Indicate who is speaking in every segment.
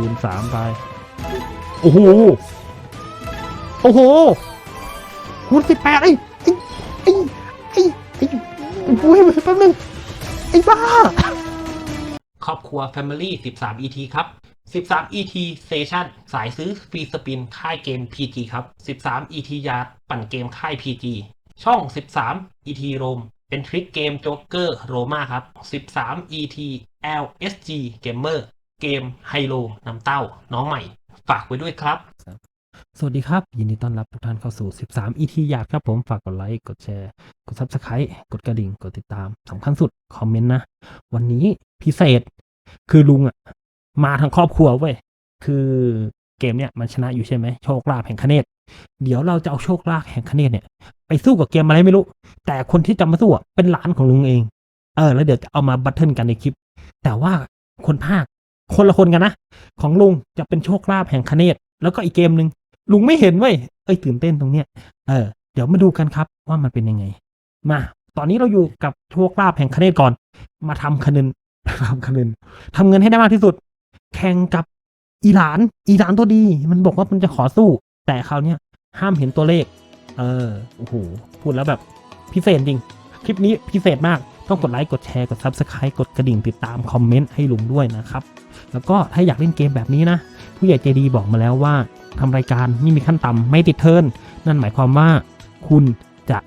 Speaker 1: คูณสามไป โอ้โห โอ้โห คูณสิบแปดไอ้ไอ้ไอ้ไอ้ไอ้โอ้ยแป๊บนึงไอ้บ้า ครอบครัว Family 13 ET ครับ 13 ET Station สายซื้อฟรีสปินค่ายเกม PG ครับ 13 ET ยาปั่นเกมค่าย PG ช่อง 13 ET r o m เป็นทริคเกมโจ๊กเกอร์โรมาครับ 13 ET LSG Gamer เกมไฮโลน้ำเต้า น้องใหม่ ฝากไว้ด้วยครับ สวัสดีครับ ยินดีต้อนรับทุกท่านเข้าสู่ 13 ET ยาร์ดครับผมฝากกดไลค์ กดแชร์ กด Subscribe กดกระดิ่ง กดติดตามสำคัญสุด คอมเมนต์นะ วันนี้พิเศษคือลุงอะ มาทั้งครอบครัวเว้ย คือเกมเนี่ยมันชนะอยู่ใช่ไหมโชคลาภแห่งคเนตเดี๋ยวเราจะเอาโชคลาภแห่งคเนตเนี่ย ไปสู้กับเกมอะไรไม่รู้ แต่คนที่จะมาสู้เป็นหลานของลุงเอง เออ แล้วเดี๋ยวจะเอามาบัตเทิลกันในคลิป แต่ว่าคนภาค คนละคนกันนะ ของลุงจะเป็นโชคลาภแห่งคเนตแล้วก็อีกเกมหนึ่งลุงไม่เห็นเว้ยเอ้ยตื่นเต้นตรงเนี้ยเออเดี๋ยวมาดูกันครับว่ามันเป็นยังไง มา ตอนนี้เราอยู่กับโชคลาภแห่งคเนตก่อน มาทำคะแนนทำคะแนนทำเงินให้ได้มากที่สุด แข่งกับอีหลานอีหลานตัวดี มันบอกว่ามันจะขอสู้ แต่คราวเนี้ยห้ามเห็นตัวเลข เออโอ้โหพูดแล้วแบบพิเศษจริง คลิปนี้พิเศษมากต้องกดไลค์กดแชร์กด Subscribe กดกระดิ่งติดตามคอมเมนต์ให้ลุงด้วยนะครับ แล้วก็ถ้าอยากเล่นเกมแบบนี้นะ ผู้ใหญ่ใจดีบอกมาแล้วว่าทำรายการไม่มีขั้นต่ำไม่ติดเทิร์นนั่นหมายความว่าคุณจะ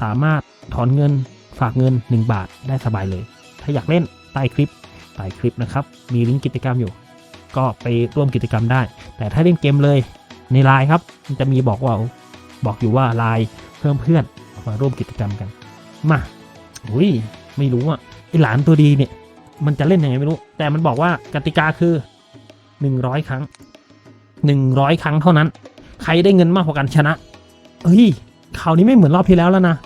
Speaker 1: สามารถถอนเงินฝากเงิน 1 บาทได้สบายเลย ถ้าอยากเล่นใต้คลิปใต้คลิปนะครับ มีลิงก์กิจกรรมอยู่ ก็ไปร่วมกิจกรรมได้ แต่ถ้าเล่นเกมเลยในไลน์ครับมันจะมีบอกว่าบอกอยู่ว่าไลน์เพิ่มเพื่อนมาร่วมกิจกรรมกัน มาอุ้ยไม่รู้อะไอหลานตัวดีเนี่ย มันจะเล่นยังไงไม่รู้ แต่มันบอกว่ากติกาคือหนึ่งร้อยครั้งหนึ่งร้อยครั้งเท่านั้น ใครได้เงินมากกว่ากันชนะเฮ้ยคราวนี้ไม่เหมือนรอบที่แล้วแล้วนะ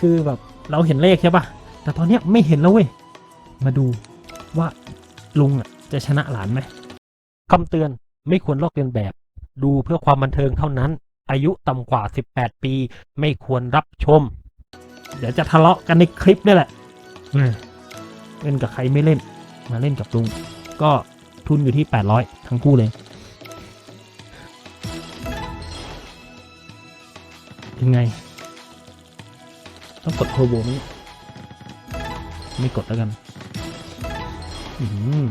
Speaker 1: คือแบบเราเห็นเลขใช่ปะแต่ตอนเนี้ยไม่เห็นแล้วเว้ย มาดูว่าลุงจะชนะหลานไหมคำเตือนไม่ควรลอกเลียนแบบ ดูเพื่อความบันเทิงเท่านั้น อายุต่ำกว่า 18 ปี ไม่ควรรับชม เดี๋ยวจะทะเลาะกันในคลิปนี่แหละอืม เล่นกับใครไม่เล่น มาเล่นกับลุง ก็ทุนอยู่ที่ 800 ทั้งคู่เลย ยังไง ต้องกดโทรโบไหมไม่กดแล้วกัน อืม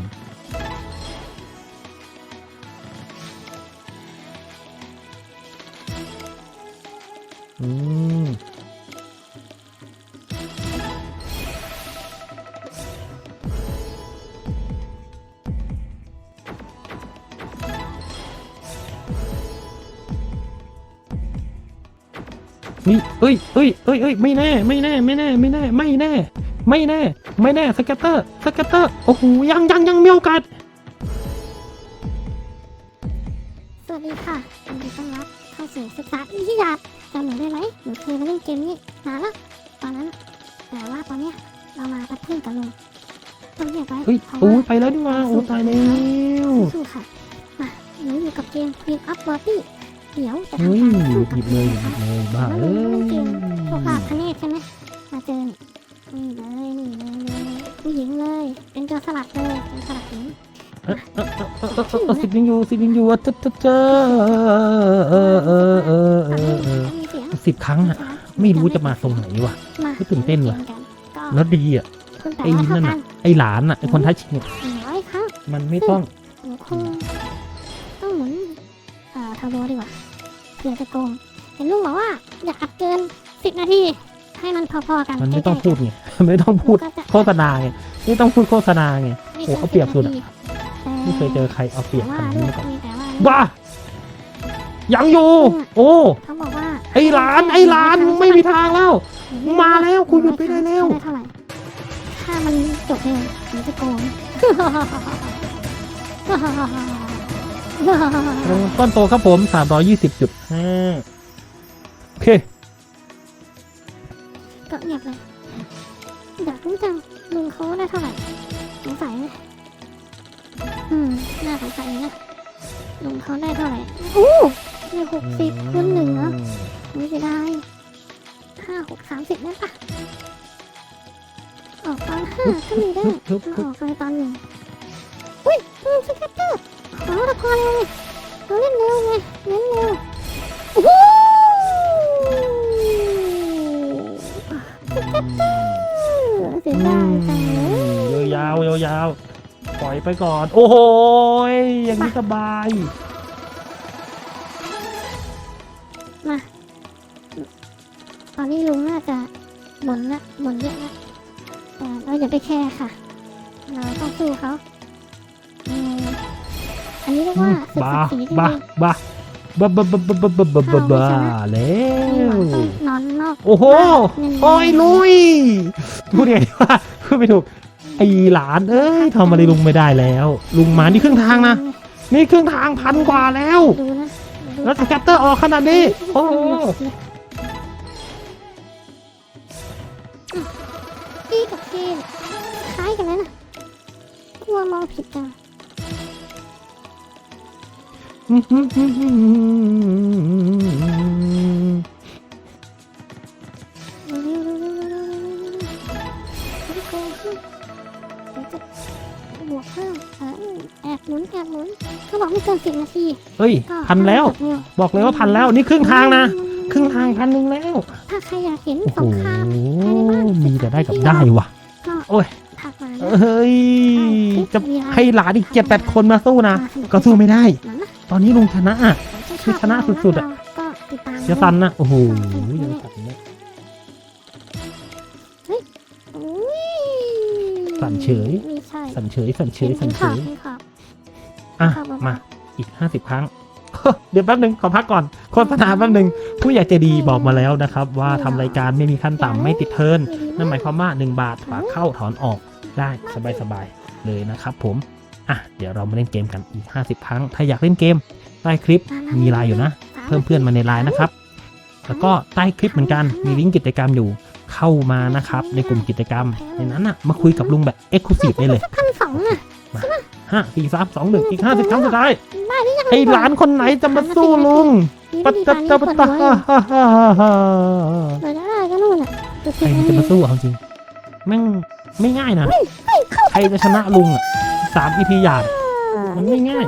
Speaker 1: นี่เอ้ยเอ้ยเอ้ยเอ้ยไม่แน่ไม่แน่ไม่แน่ไม่แน่ไม่แน่ ไม่แน่ ไม่แน่สเก็ตเตอร์สเก็ตเตอร์โอ้โหยังยังยังมีโอกาส
Speaker 2: สวัสดีค่ะยินดีต้อนรับเข้าสู่ศึกษาอินทิยาตจำหนูได้ไหมหนูเคยมาเล่นเกมนี้นานแล้วตอนนั้นแต่ว่าตอนเนี้ยเรามาพัดเพื่อนกับลุงต้องเรียกไว้
Speaker 1: เฮ้ย
Speaker 2: เพราะ
Speaker 1: โอ้
Speaker 2: ว่าย
Speaker 1: ไปแล้วดีกว่าโอ้ตายแล้ว
Speaker 2: สู้ค่ะมาหนูอยู่กับเกม Queen of b o t y เดี๋ยวจะ
Speaker 1: เฮ้ย
Speaker 2: ทำการสู้
Speaker 1: ห
Speaker 2: กับ
Speaker 1: ยิบเลยหยิ
Speaker 2: นะ
Speaker 1: บ
Speaker 2: คะ
Speaker 1: เลยบ้า
Speaker 2: แล้ว
Speaker 1: เอ้
Speaker 2: ลุงเล่นเก
Speaker 1: ย
Speaker 2: มพวกลาบคเนตใช่ไหมมาเจอนี่นี่เลยนี่เลยผู้หญิงเลย เป็นตัวสลัดเลยเป็นสลัดหญิง
Speaker 1: เออเออเออเออเออเออสิบยังอยู่สิบยังอยู่อะเจ้าเจ้าเจ้าเออเออเออเออเออ
Speaker 2: มีเสียง
Speaker 1: สิบครั้งอะไม่รู้จะมาทรงไหนวะ
Speaker 2: มา
Speaker 1: ไม่ตื่นเต้นว่ะ
Speaker 2: กมกันก็
Speaker 1: แล้วดีอะ
Speaker 2: คุณแต่
Speaker 1: ไอ้
Speaker 2: ว่าเท่า
Speaker 1: นั่น
Speaker 2: กั
Speaker 1: อะ
Speaker 2: น
Speaker 1: ไอ้หลานอะไอ้คนท้าชิงอะ
Speaker 2: หนึ่งร้อยครั้ง
Speaker 1: มันไม่ต้อง
Speaker 2: หนูคงต้อง ผื่อจะโกงเห็นลุงบอกว่าอย่าอัดเกินสิบนาทีให้มันพอๆกัน
Speaker 1: มันไม่
Speaker 2: ใกล้ๆ
Speaker 1: ต้องพูดไงไม่ต้องพูด
Speaker 2: ก็จะ
Speaker 1: โฆษณาไงไม่ต้องพูดโฆษณาไง
Speaker 2: ไม่
Speaker 1: โอ้เอาเปรียบสุดอะ
Speaker 2: แต่
Speaker 1: ไม่เคยเจอใครเอาเปรียบ
Speaker 2: แต่ว่า
Speaker 1: ขนาด
Speaker 2: ลู
Speaker 1: นี้
Speaker 2: ก
Speaker 1: มาก่อน
Speaker 2: มีแต่ว่า
Speaker 1: บ้ายังอยู่โอ้
Speaker 2: เขาบอกว่า
Speaker 1: ไอ้หลานไอ้หลานมึงไม่มีทางแล้ว มาแล้วกูหยุดไม่ได้แล้ว
Speaker 2: ได้เท่าไหร่ถ้ามันจบเร็วหนูจะโกง
Speaker 1: ต้นโตครับผมสามร้อยี่สิบจุดห้าโอเค
Speaker 2: ก็เงียบเลยอยากรู้จังลุงเขาได้เท่าไหร่สงสัยไหมอืมน่าสงสัยนะลุงเขาได้เท่าไหร่โอ้ได้หกสิบคูณหนึ่งเหรอไม่จะได้ห้าหกสามสิบได้ปะออกตอนห้าก็มีได้
Speaker 1: ฮึบฮึบ
Speaker 2: มาออกไปตอนหนึ่งอุ้ยลุงสเก็ตเตอร์ เอาละครเลยเราเล่นเร็ว
Speaker 1: ไง
Speaker 2: เล่นเร็วโอ้โหเสียดาวจังเลย ยาว
Speaker 1: ยาวๆปล่อยไปก่อน โอ้โหยอย่างนี้สบาย
Speaker 2: มาตอนนี้ลุงน่าจะหมดละหมดเยอะละแต่เราอย่าไปแคร์ค่ะ เราต้องสู้เขา อันนี้เรียกว่าศึก
Speaker 1: บ้า
Speaker 2: ศักดิ์ศรีจริง
Speaker 1: บ้า
Speaker 2: ๆ
Speaker 1: บ้าบ้าบ้าบ้าบ้าบ้าบ้าบ้าบ้าบ้าแล้ว
Speaker 2: นอนนอก
Speaker 1: โอ้โห
Speaker 2: บ้าน
Speaker 1: โอ้ยลุยพูดยังไงดีว่าพูดไม่ถูกไอหลานเอ้ยทำอะไรลุงไม่ได้แล้ว ลุงมานี่ครึ่งทางนะ นี่ครึ่งทางพันกว่าแล้ว
Speaker 2: ดูนะดู
Speaker 1: แล้วสแกตเตอร์ออกขนาดนี้ โอ้โห
Speaker 2: พี่กับเจนคล้ายกันแล้วนะกลัวมองผิดกันเร็วๆๆๆๆๆๆไม่โกงขึ้นเดี๋ยวจะ บวกเพิ่มเออแอบหมุนแอบหมุนเขาบอกไม่เกินสิบนาที
Speaker 1: เฮ้ย
Speaker 2: ก็
Speaker 1: พันแล้ว
Speaker 2: เร็ว
Speaker 1: บอกเลยว่าพันแล้วนี่ครึ่งทางนะ ครึ่งทางพันหนึ่งแล้ว
Speaker 2: ถ้าใครอยากเห็น
Speaker 1: โอ้
Speaker 2: สงครามภายในบ้าน
Speaker 1: มีแต่ได้กับได้ว่ะ
Speaker 2: ก็
Speaker 1: โอ้ย
Speaker 2: ถักมา
Speaker 1: เฮ้ย จะให้หลานอีกเจ็ดแปดคนมาสู้นะ ก็สู้ไม่ได้
Speaker 2: มือนนะ
Speaker 1: ตอนนี้ลุงชนะอะ
Speaker 2: ผม
Speaker 1: คือชนะสุดๆอะ
Speaker 2: ก็ติดตาม
Speaker 1: จะสันนะ โอ้โหยังสั่นเลย
Speaker 2: อุ้ย
Speaker 1: สั่นเฉย
Speaker 2: ไม่ใช่
Speaker 1: สั่นเฉย สั่นเฉย สั่นเฉย
Speaker 2: ห็นขอบ
Speaker 1: อะ
Speaker 2: ขอบขอบ
Speaker 1: มา อีกห้าสิบครั้ง เดี๋ยวแป๊บหนึ่งขอพักก่อนโฆษณาแป๊บหนึ่งผู้อยากจะดีบอกมาแล้วนะครับ ว่าทำรายการไม่มีขั้นต่ำไม่ติดเทิร์น นั่นหมายความว่า 1 บาทฝากเข้าถอนออกได้สบายๆเลยนะครับผม อะเดี๋ยวเรามาเล่นเกมกันอีก 50 ครั้ง ถ้าอยากเล่นเกมใต้คลิปมีไลน์อยู่นะ เพิ่มเพื่อนมาในไลน์นะครับ แล้วก็ใต้คลิปเหมือนกันมีลิงก์กิจกรรมอยู่เข้ามานะครับ ในกลุ่มกิจกรรม ในนั้นน่ะมาคุยกับลุงแบบเอ็กซ์คลูซีฟได้เลย
Speaker 2: พันสองอะ
Speaker 1: ห้าสี่สามสองหนึ่งอีกห้าสิบครั้งสุดท้าย
Speaker 2: ได้หรือยัง
Speaker 1: ไอ้หลานคนไหนจะมาสู้ลุงปัตตะตะปัตตะฮ่าฮ่าฮ่าฮ่า
Speaker 2: เปิดได้ก็นู่นอะจุด
Speaker 1: ใครมันจะมาสู้เอาจริงแม่งไม่ง่ายนะใครจะชนะลุงอะ สามอีพีหยาดมันไม่ง่าย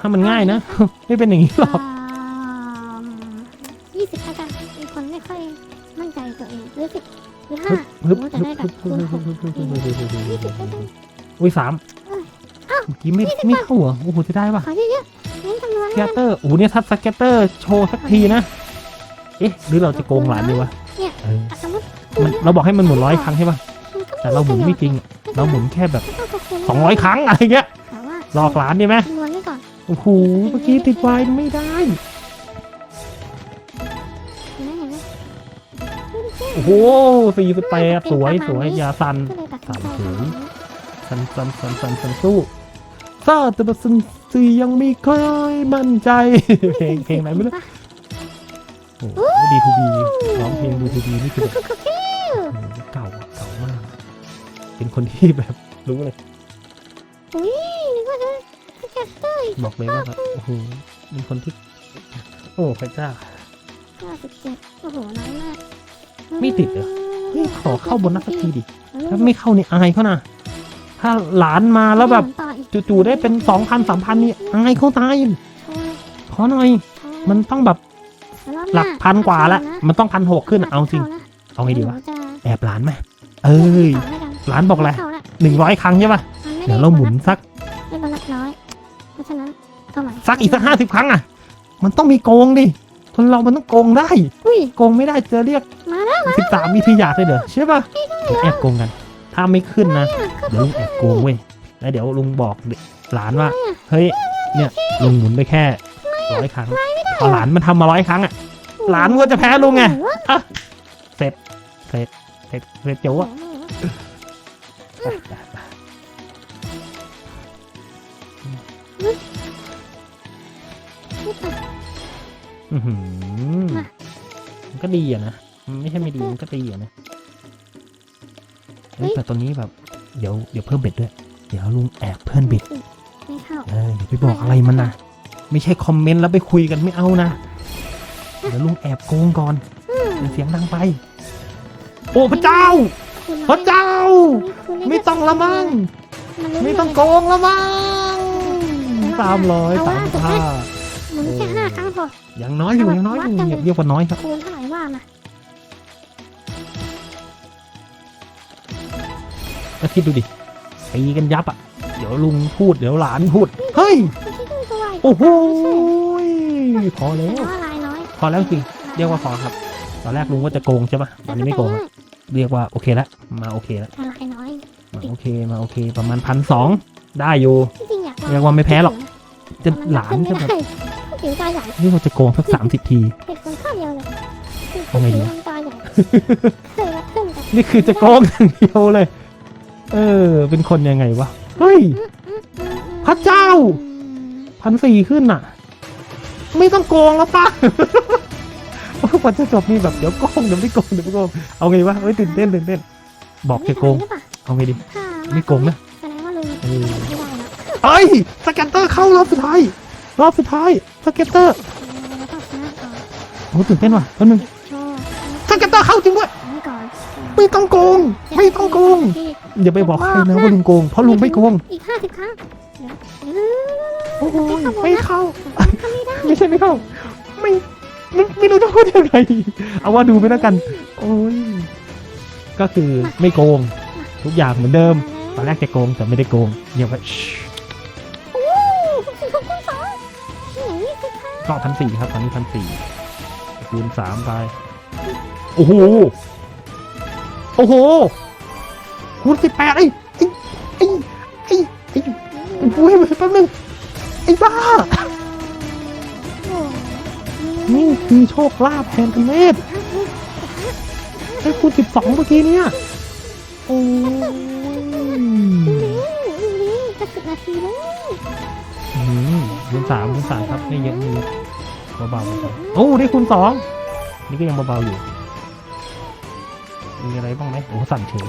Speaker 1: ถ้ามันง่ายนะ ไม่เป็นอย่างนี้หรอก
Speaker 2: ยี่สิบแล้วกันมีคนไม่ค่อยมั่นใจตัวเองหรือสิบหรือห้า
Speaker 1: ฮึบ
Speaker 2: โอ้แต่
Speaker 1: ฮึบ
Speaker 2: ได้แบ
Speaker 1: ฮึ
Speaker 2: บบคูณหก
Speaker 1: อุ้ยสามเมื่อกี้ไม่ไม่เข้าเหรอโอ้โหจะได้ปะ
Speaker 2: ขอเยอะๆเน้นจำนวน
Speaker 1: สเกตเตอร์โอ้โหเนี่ยทัดสเกตเตอร์โชว์สักทีนะ เอ๊ะหรือเราจะโกงหลานดีวะเออ
Speaker 2: สมมติ
Speaker 1: มันเราบอกให้มันหมุนร้อยครั้งใช่ปะ แต่เราหมุนไม่จริงอะเราหมุนแค่แบบสองร้อยครั้งอะไรเงี้ย
Speaker 2: แต่ว่า
Speaker 1: หลอกหลานดีไหม
Speaker 2: จำนวนไว้ก่อน
Speaker 1: โอ้โหเมื่อกี้ติดไวไม่ได้
Speaker 2: เห็นไหมเห็นไหม
Speaker 1: โอ้โหสี่สิบแปดสวยสวยอยาสัน
Speaker 2: ก็เลยตัดสินใจ
Speaker 1: สามถุงสันสันสันสันสันสู้ซาแต่ประสันสียังไม่เคยมั่นใจ เพลงเพลงอะไรไม่รู้โอ้โหดีทูบีร้องเพลงดีทูบีนี่คือ เป็นคนที่แบบรู้เลย
Speaker 2: อุ้ยนึกว่าจะจะเต้ย
Speaker 1: บอกเลยว่าแบบโอ้โหเป็นคนที่ โอ้พระเจ้า
Speaker 2: ห้าสิบเจ็ดโอ้โหน้อยมาก
Speaker 1: ไม่ติดเหรอเฮ้ยขอเข้าบนนักสักทีดิถ้าไม่เข้านี่อายเขานะถ้าหลานมาแล้วแบบ
Speaker 2: ต่ออีก
Speaker 1: จู่ๆได้เป็นสองพันสามพันนี่อายเขาตาย
Speaker 2: โชว์เลย
Speaker 1: ขอหน่อย
Speaker 2: โชว์เลย
Speaker 1: มันต้องแบบ
Speaker 2: รอบ
Speaker 1: หลักพันกว่าแล้วมันต้องพันหกขึ้นอะเอาจริง เอาไงดีวะ
Speaker 2: จะ
Speaker 1: แอบหลานไหมเอ้ย
Speaker 2: ต่อให้กัน
Speaker 1: หลานบอกอะไร
Speaker 2: เข้าละ
Speaker 1: หนึ่งร้อยครั้งใช่ป่ะ
Speaker 2: มันไม่
Speaker 1: เดี๋ยวเราหมุนสัก
Speaker 2: ได้บอลนับร้อยเพราะฉะนั้นเอาใหม่
Speaker 1: สักอีกสักห้าสิบครั้งอะ มันต้องมีโกงดิคนเรามันต้องโกงได้
Speaker 2: อุ้ย
Speaker 1: โกงไม่ได้จะเรียก
Speaker 2: มาแล้ว
Speaker 1: สิบสามวิธีอยากเลยเด้อใช่ป่ะเดี๋ยวแอบโกงกัน ถ้าไม่ขึ้นนะ เดี๋ยวลุงแอบโกงเว้ยแล้วเดี๋ยวลุงบอกหลานว่า เฮ้ย เนี่ยลุงหมุนไปแค่ร้อยครั้งพอหลานมันทำมาร้อยครั้งอะ หลานมันก็จะแพ้ลุงไงเสร็จ เสร็จ เสร็จเสร็จเจ๋วอะไปไปไป อื้อหือ
Speaker 2: มา
Speaker 1: มันก็ดีอะนะมันไม่ใช่ไม่ดีมันก็ดีอะนะเฮ้ย
Speaker 2: เฮ้ย
Speaker 1: แต่ตอนนี้แบบเดี๋ยวเดี๋ยวเพิ่มเบ็ดด้วย เดี๋ยวลุงแอบเพิ่มเบ็ด
Speaker 2: ไม่เข้า
Speaker 1: เอออย่าไปบอกอะไรมันนะไม่ใช่คอมเมนต์แล้วไปคุยกันไม่เอานะเดี๋ยวลุงแอบโกงก่อนเดี๋ยวเสียงดังไป โอ้พระเจ้า
Speaker 2: คุณ
Speaker 1: พระเจ้า
Speaker 2: คุณ
Speaker 1: ไม่ต้องละมั้ง
Speaker 2: นรู้
Speaker 1: ไม่ต้องโกงละมั้งสามร้อยสามสิบห้า
Speaker 2: หมุนแค่ห้าครั้งพอ
Speaker 1: อย่างน้อยอยู่อย่างน้อยอยู่อย่าเรียกว่าน้อยครับ
Speaker 2: คูณเท่าไหร่ว่ามา
Speaker 1: แล้วคิดดูดิตีกันยับอะ เดี๋ยวลุงพูดเดี๋ยวหลานพูด เฮ้ย
Speaker 2: ไม่ใช่ครึ่งตัวก
Speaker 1: โอ้โห
Speaker 2: ไม่ใช่
Speaker 1: พอแล้ว
Speaker 2: แต่ว่าลายน้อย
Speaker 1: พอแล้วจริงเรียกว่าพอครับ ตอนแรกลุงว่าจะโกงใช่ปะตอนนี้ไม่โกงละ เรียกว่าโอเคละมาโอเคละ
Speaker 2: แต่ลายน้อย
Speaker 1: มาโอเคมาโอเค ประมาณพันสองได้อยู่
Speaker 2: จริงๆอยาก
Speaker 1: เรียกว่าไม่แพ้หรอก จะหลาน
Speaker 2: จะ
Speaker 1: จะแบบ
Speaker 2: ผิวตาใหญ่
Speaker 1: เรียกว่าจะโกงสักสามสิบที
Speaker 2: เด็กคนข้าวเดียวเลย
Speaker 1: เอาไงดีวะ
Speaker 2: ผิวตาใหญ่เคยรับขึ้นกับ
Speaker 1: นี่คือจะโกงอย่างเดียวเลย เออ เป็นคนยังไงวะเฮ้ยพระเจ้าพันสี่ขึ้นน่ะ ไม่ต้องโกงแล้วป่ะโอ้ กว่าจะจบนี่แบบเดี๋ยวโกงเดี๋ยวไม่โกงเดี๋ยวไม่โกงเอาไงวะเฮ้ยตื่นเต้นตื่นเต้นบอกจะโกงเอาไงดี
Speaker 2: ถ้า
Speaker 1: ไม่โกงนะ
Speaker 2: แสดงว่าลุง
Speaker 1: เออ
Speaker 2: ไม่ได้แล้ว
Speaker 1: เอ้ยสแกนเตอร์เข้ารอบสุดท้ายรอบสุดท้ายสแกนเตอร์
Speaker 2: แล้วก็ชนะก่อน
Speaker 1: โอ้ตื่นเต้นว่ะแป๊บนึง
Speaker 2: โชว์
Speaker 1: สแกนเตอร์เข้าจริงด้วย
Speaker 2: นี่ก่อน
Speaker 1: ไม่ต้องโกง ไม่ต้องโกง อย่าไปบอกใครนะว่าลุงโกง เพราะลุงไม่โกง
Speaker 2: อีกห้าสิบครั้งเดี๋ยวเดี๋ยว
Speaker 1: โอ้โหไม่เข้า
Speaker 2: ทำไม่ได้
Speaker 1: ไม่ใช่ไม่เข้า ไม่ ไม่ไม่รู้จะพูดยังไง เอาว่าดูไปแล้วกัน โอ้ย ก็คือไม่โกง ทุกอย่างเหมือนเดิม ตอนแรกจะโกงแต่ไม่ได้โกงเรียกว่าชิ
Speaker 2: โอ้คุณคุณคุณสองอย่างนี้สิคะ
Speaker 1: ก็พันสี่ครับตอนนี้พันสี่คูณสามไป โอ้โห โอ้โห คูณสิบแปดไอ้ไอ้ไอ้ไอ้ไอ้โอ้ยแป๊บนึงไอ้บ้า
Speaker 2: โอ้
Speaker 1: นี่คือโชคลาภแทนกันเมธไอ้คูณสิบสองเมื่อกี้เนี่ยโอ้ย
Speaker 2: นี่จะสิบนาทีแล้ว
Speaker 1: อืมคูณสามคูณสามครับไม่เยอะไม่เยอะเบาๆเบาๆโอ้ได้คูณสองนี่ก็ยังเบาๆอยู่มีอะไรบ้างไหมโอ้สั่นเฉย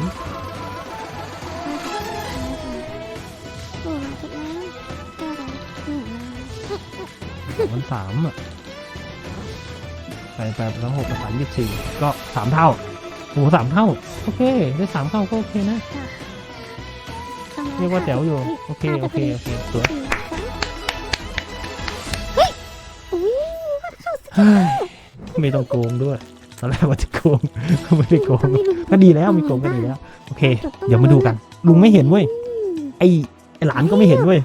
Speaker 2: โอ้มาสิบแล้วก็อะไรหนึ่งมา
Speaker 1: คูณสามอะ ไปไปแล้วหกกับสามยี่สิบสี่ก็สามเท่าโอ้สามเท่า โอเค ได้สามเท่าก็โอเคนะ เรียกว่าแจ๋วอยู่ โอเค โอเค โอเค สวย
Speaker 2: เฮ้ยอุ้ย
Speaker 1: เฮ้ยไม่ต้องโกงด้วยตอนแรกว่าจะโกงไม่ได้โกง ก็ดีแล้วมีโกงก็ดีแล้ว โอเค เดี๋ยวมาดูกัน ลุงไม่เห็นเว้ยไอไอหลานก็ไม่เห็นเว้ย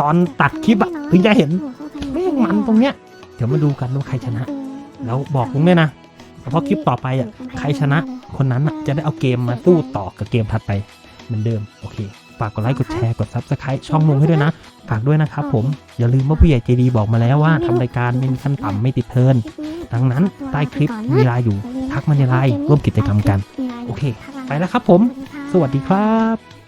Speaker 1: ตอนตัดคลิปอะถึงจะเห็นแม่งมันตรงเนี้ย เดี๋ยวมาดูกันว่าใครชนะ แล้วบอกลุงด้วยนะเพราะคลิปต่อไปอะใครชนะคนนั้นอะจะได้เอาเกมมาสู้ต่อกับเกมถัดไปเหมือนเดิมโอเคฝากกดไลค์กดแชร์กดซับสไครต์ช่องลุงให้ด้วยนะฝากด้วยนะครับผมอย่าลืมว่าผู้ใหญ่ใจดีบอกมาแล้วว่าทำรายการไม่มีขั้นต่ำไม่ติดเทินดังนั้นใต้คลิปมีไลน์อยู่ ทักมาในไลน์ร่วมกิจกรรมกัน โอเค ไปแล้วครับผม สวัสดีครับ